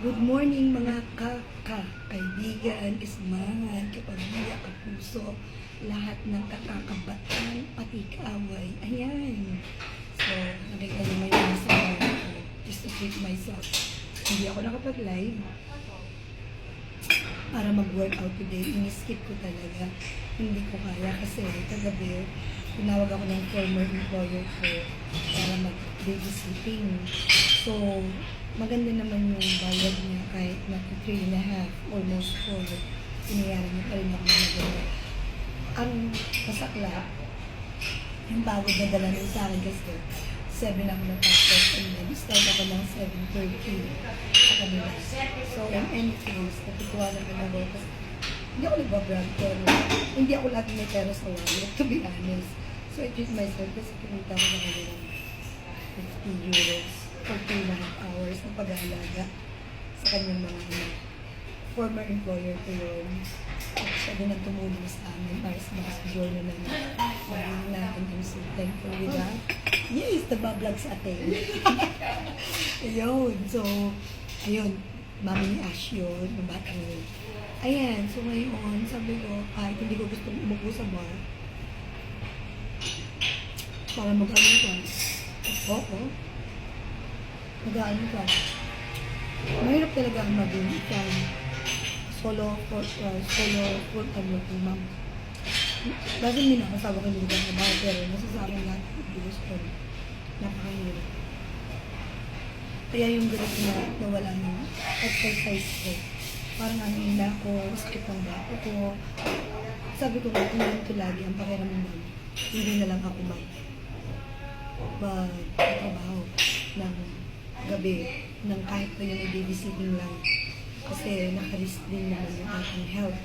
Good morning mga kaka-kaibigan, ismangan, kapamilya, kapuso, lahat ng kakakabatan, pati kaaway. Ayan. So, niyo may mga sa just to treat myself. Hindi ako nakapag-live para mag-workout today. Iniskip ko talaga. Hindi ko kaya kasi kagabi, tinawag ako ng former employer ko para mag-babysitting. So, maganda naman yung bayad niya kahit na 3 and a half, almost 4. Pinayaran niya pa rin ako ng maganda. Ang kasakla, yung pagod na dala niya sa akin kasi 7 ako natapos and then start ako ng 7.30 sa kanila. So, in any case, natutuwa naman ako kasi hindi ako nagbabrag pero hindi ako lagi may pera sa wallet, to be honest. So, I treat myself kasi pinita ko na kanila 50 euros for 2 and hours na pag-aalaga sa kanyang mga anak. Former employer ko yun. At siya din ang tumulong sa amin para sa mga journal na maging natin. I'm so thankful with that. Yes, nabablog sa atin. ayun. So, ayun. Mami ni Ash yun, yung bata yun. Ayan, so ngayon, sabi ko, kahit hindi ko gusto umupo sa bar, para mag-ano ka. Oo. Mag-ano ka. Mahirap talaga ang maging isang solo for uh, solo full time working mom. Kasi hindi na kasawa ko hindi ko trabaho pero nasasabi lahat ng gusto ko. Napakahirap. Kaya yung ganit na nawala ng exercise ko. Parang ano nila ako, sakit ng bato ko. Sabi ko nga, kung ganito lagi ang pakiramdam, hindi na lang ako mag magtrabaho ng gabi ng kahit pa yung babysitting lang. Kasi nakarisk din naman yung aking health.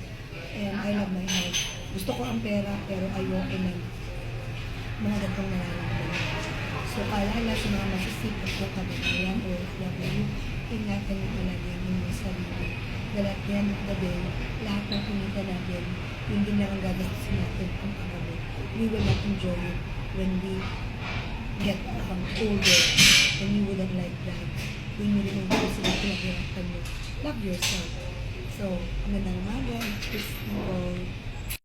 And I love my health. Gusto ko ang pera pero ayoko ng mga gatong nararamdaman. So, paalala sa mga masisipag ko kababayan o OFW, ingatan niyo talaga ang inyong sarili. At end of the day, lahat ng kumita natin, yun din lang ang gagastusin natin ang paggamit. We will not enjoy it when we get um, older you wouldn't like that. When you remove ko sila pinaghirapan mo, love yourself. So, magandang umaga. Peace and all.